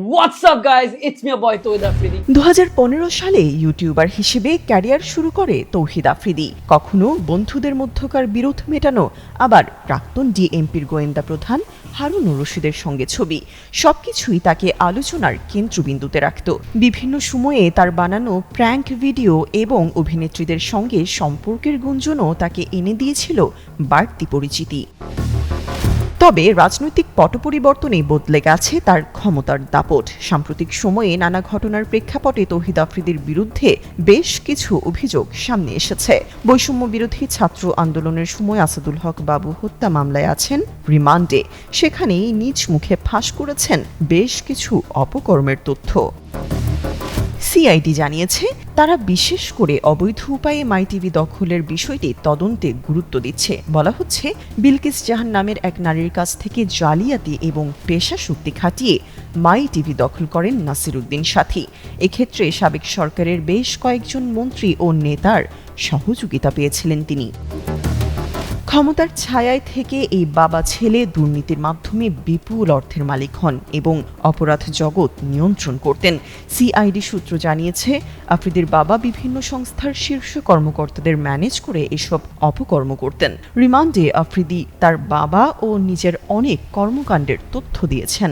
What's up, guys? It's me, your সালে YouTuber হিসেবে career শুরু করে তৌহিদ আফ্রিদি কখনো বন্ধুদের মধ্যকার বিরোধ মেটানো আবার প্রাক্তন ডিএমপির গোয়েন্দা প্রধান হারুনুর রশিদের সঙ্গে ছবি। সবকিছুই তাকে আলোচনার কেন্দ্রবিন্দুতে রাখত। বিভিন্ন সময়ে তার বানানো প্র্যাঙ্ক ভিডিও এবং অভিনেত্রীদের সঙ্গে সম্পর্কের গুঞ্জনও তাকে এনে দিয়েছিল বাড়তি পরিচিতি। তবে রাজনৈতিক পট পরিবর্তনে বদলে গেছে তার ক্ষমতার দাপট। সাম্প্রতিক সময়ে নানা ঘটনার প্রেক্ষাপটে তৌহিদ আফ্রিদির বিরুদ্ধে বেশ কিছু অভিযোগ সামনে এসেছে। বৈষম্য বিরোধী ছাত্র আন্দোলনের সময় আসাদুল হক বাবু হত্যা মামলায় আছেন। রিমান্ডে সেখানেই নিজ মুখে ফাঁস করেছেন বেশ কিছু অপকর্মের তথ্য। সিআইডি জানিয়েছে, তারা বিশেষ করে অবৈধ উপায়ে মাই টিভি দখলের বিষয়টি তদন্তে গুরুত্ব দিচ্ছে। বলা হচ্ছে, বিলকিস জাহান নামের এক নারীর কাছ থেকে জালিয়াতি এবং পেশা শক্তি খাটিয়ে মাই টিভি দখল করেন নাসিরুদ্দিন সাথী। এক্ষেত্রে সাবেক সরকারের বেশ কয়েকজন মন্ত্রী ও নেতার সহযোগিতা পেয়েছিলেন তিনি। ক্ষমতার ছায়ায় থেকে এই বাবা ছেলে দুর্নীতির মাধ্যমে বিপুল অর্থের মালিক হন এবং অপরাধ জগৎ নিয়ন্ত্রণ করতেন। সিআইডি সূত্র জানিয়েছে, আফ্রিদির বাবা বিভিন্ন সংস্থার শীর্ষ কর্মকর্তাদের ম্যানেজ করে এসব অপকর্ম করতেন। রিমান্ডে আফ্রিদি তার বাবা ও নিজের অনেক কর্মকাণ্ডের তথ্য দিয়েছেন।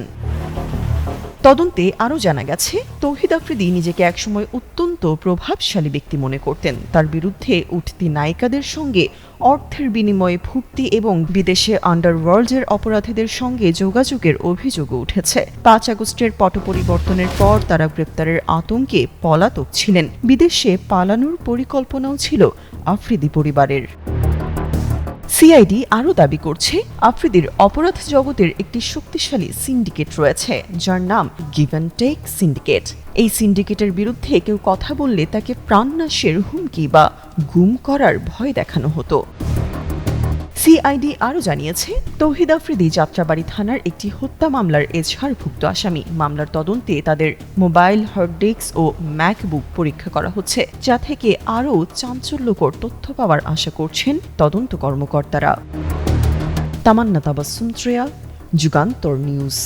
তদন্তে আরও জানা গেছে, তৌহিদ আফ্রিদি নিজেকে একসময় অত্যন্ত প্রভাবশালী ব্যক্তি মনে করতেন। তার বিরুদ্ধে উঠতি নায়িকাদের সঙ্গে অর্থের বিনিময়ে ভুক্তি এবং বিদেশে আন্ডারওয়ার্ল্ডের অপরাধীদের সঙ্গে যোগাযোগের অভিযোগও উঠেছে। পাঁচ আগস্টের পট পরিবর্তনের পর তারা গ্রেপ্তারের আতঙ্কে পলাতক ছিলেন। বিদেশে পালানোর পরিকল্পনাও ছিল আফ্রিদি পরিবারের। সিআইডি আরও দাবি করছে, আফ্রিদির অপরাধ জগতের একটি শক্তিশালী সিন্ডিকেট রয়েছে, যার নাম গিভ অ্যান্ড টেক সিন্ডিকেট এই সিন্ডিকেটের বিরুদ্ধে কেউ কথা বললে তাকে প্রাণনাশের হুমকি বা গুম করার ভয় দেখানো হতো। সিআইডি আরও জানিয়েছে, তৌহিদ আফ্রিদি যাত্রাবাড়ি থানার একটি হত্যা মামলার এজহারভুক্ত আসামি। মামলার তদন্তে তাদের মোবাইল, হার্ড ও ম্যাকবুক পরীক্ষা করা হচ্ছে, যা থেকে আরও চাঞ্চল্যকর তথ্য পাওয়ার আশা করছেন তদন্ত কর্মকর্তারা। তামান্না তাবাসুম যুগান্তর নিউজ।